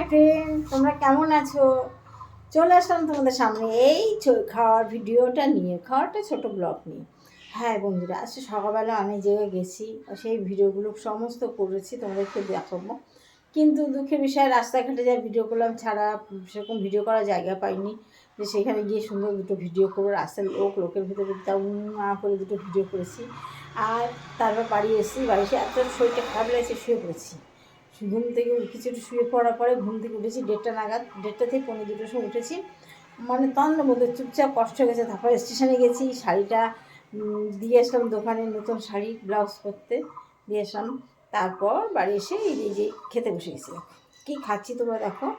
Hi friend তোমরা কেমন আছো? চলে আসলাম তোমাদের সামনে এই খাওয়ার ভিডিওটা নিয়ে, খাওয়ারটা ছোট ব্লগ নিয়ে। হ্যাঁ বন্ধুরা, আজকে সকালবেলা অনেক জায়গায় গেছি সেই ভিডিওগুলো সমস্ত করেছি, তোমাদেরকে দেখাবো। কিন্তু দুঃখের বিষয়ে, রাস্তাঘাটে যা ভিডিও করলাম ছাড়া সেরকম ভিডিও করার জায়গা পাইনি। যে সেখানে গিয়ে সুন্দর দুটো ভিডিও করব, রাস্তার লোক, লোকের ভিতরে তাও মা করে দুটো ভিডিও করেছি। আর তারপর বাড়ি এসেছি, বাড়ি এসে এত শরীরটা খারাপ লাগছে, শুয়ে পড়েছি। ঘুম থেকে কিছুটা শুয়ে পড়ার পরে ঘুম থেকে উঠেছি দেড়টা নাগাদ। দেড়টা থেকে পনেরো দুটোর সময় উঠেছি। মানে তন্দ্রের মধ্যে চুপচাপ কষ্ট হয়ে গেছে, তারপরে স্টেশনে গেছি, শাড়িটা দিয়ে আসলাম দোকানে নতুন শাড়ি, ব্লাউজ করতে দিয়ে আসলাম। তারপর বাড়ি এসে এই যে- খেতে বসে গেছি। কী খাচ্ছি তোমরা দেখো।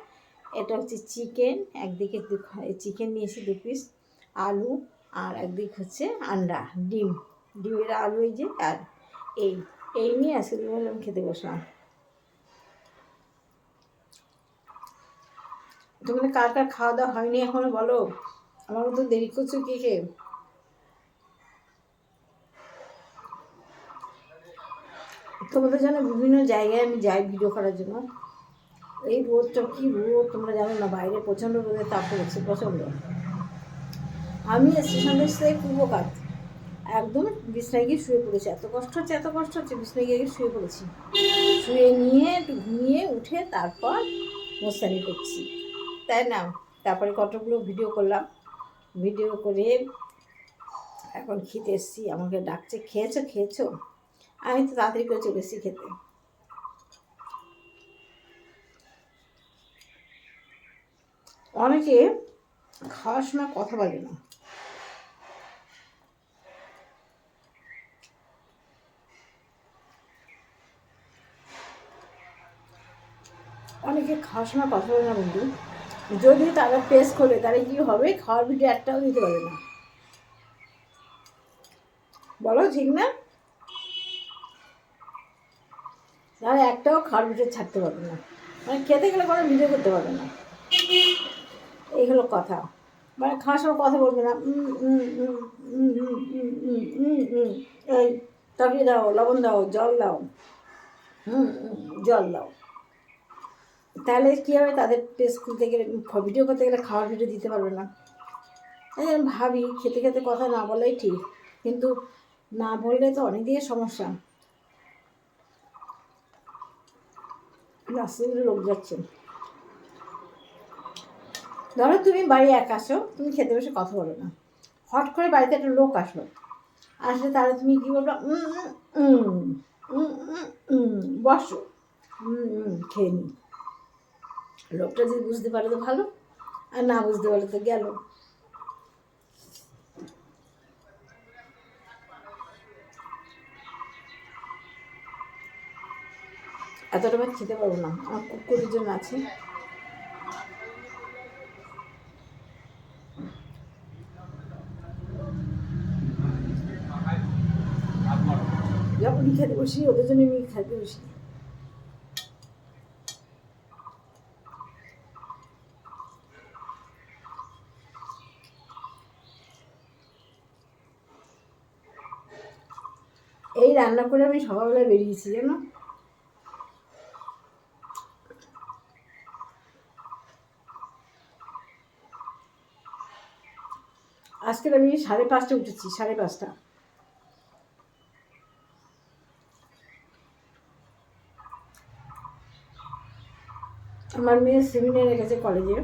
এটা হচ্ছে চিকেন, একদিকে দু চিকেন নিয়েছি দু পিস আলু আর একদিক হচ্ছে আন্ডা, ডিম। ডিমের আলু এই যে, আর এই এই নিয়ে আজকে খেতে বসলাম। তোমাদের কার কার খাওয়া দাওয়া হয়নি এখনও বলো? আমার মতো দেরি করছ কে কে? তোমাদের জন্য বিভিন্ন জায়গায় আমি যাই ভিডিও করার জন্য। এই রোদটা কি রোদ, তোমরা জানো না, বাইরে প্রচণ্ড রোদের তাপ পড়েছে, প্রচণ্ড। আমি স্টেশন এসে পূর্ব কাত। একদম বিছনায় গিয়ে শুয়ে পড়েছি। এত কষ্ট হচ্ছে, এত কষ্ট হচ্ছে, বিছনায় গিয়ে শুয়ে পড়েছি। শুয়ে নিয়ে একটু ঘুমিয়ে উঠে তারপর মোস্তানি করছি। তাই না? তারপরে কতগুলো ভিডিও করলাম। ভিডিও করে এখন খেতে এসেছি। আমাকে ডাকছে, খেয়েছো খেয়েছো? আমি তো তাড়াতাড়ি করে চলে খেতে। অনেকে খাওয়ার সময় কথা বলে না। অনেকে খাওয়ার সময় কথা বলে না বন্ধু। যদি তারা পেস খোলে তাহলে কি হবে? খাওয়ার ভিডিও একটাও দিতে পারে না। বলো, ঠিক না? তারা একটাও খাওয়ার ভিডিও ছাড়তে পারবে না। মানে খেতে গেলে কোনো ভিডিও করতে পারবে না। এই হলো কথা। মানে খাওয়ার সময় কথা বলবে না। এই দাও, লবণ দাও, জল দাও। হুম, জল দাও। তাহলে কী হবে তাদের টেস্ট খুলতে গেলে, ভিডিও করতে গেলে খাওয়ার ভিডিও দিতে পারবে না? আমি ভাবি, খেতে খেতে কথা না বলাই ঠিক, কিন্তু না বললে তো অনেক দিকে সমস্যা লোক যাচ্ছে। ধরো তুমি বাড়ি এক আসো, তুমি খেতে বসে কথা বলো না। হট করে বাড়িতে একটা লোক আসলো। আসলে তাহলে তুমি কী বলব? বসো। খেয়ে নি লোকটা যদি বুঝতে পারে তো ভালো, আর না বুঝতে পারলে তো গেল। এতটা ভাত খেতে পারব না, আমার কুকুরের জন্য আছে। যখনই খেতে বসি, ওদের জন্য আমি খেতে বসি। এই রান্না করে আমি সকালবেলা বেরিয়েছি, জানো? আজকে আমি সাড়ে পাঁচটা উঠেছি, সাড়ে পাঁচটা। আমার মেয়ে সেমিনারে গেছে কলেজে।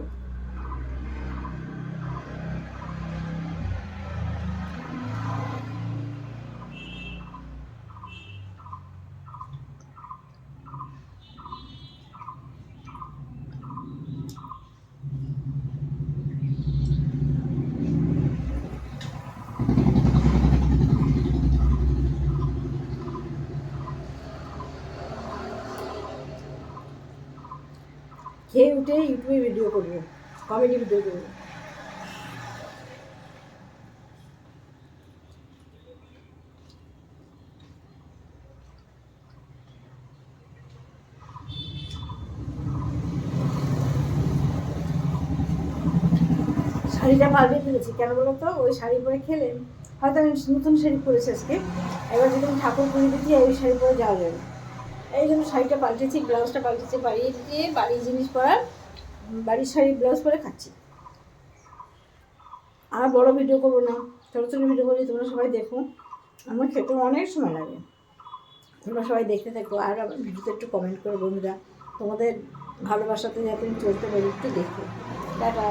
খেয়ে উঠে ইউটিউবে ভিডিও করব কমেডি ভিডিও করব। শাড়িটা পাল্টে ফেলেছি, কেন বলো তো? ওই শাড়ি পরে খেলে হয়তো আমি নতুন শাড়ি পরেছি আজকে, এবার যদি আমি ঠাকুর পুজো দিতে ওই শাড়ি পরে যাওয়া যাবে। এই জন্য শাড়িটা পাল্টেছি, ব্লাউজটা পাল্টেছি, বাড়িয়ে দিয়ে বাড়ির জিনিস পরার, বাড়ির শাড়ি ব্লাউজ পরে খাচ্ছি। আর বড় ভিডিও করব না, ছোটো ছোটো ভিডিও করি তোমরা সবাই দেখো। আমার খেতে অনেক সময় লাগে। তোমরা সবাই দেখতে থাকো, আর আমার ভিডিওতে একটু কমেন্ট করো বন্ধুরা। তোমাদের ভালোবাসাতে যাতে আমি চলতে পারি, একটু দেখো। টাটা।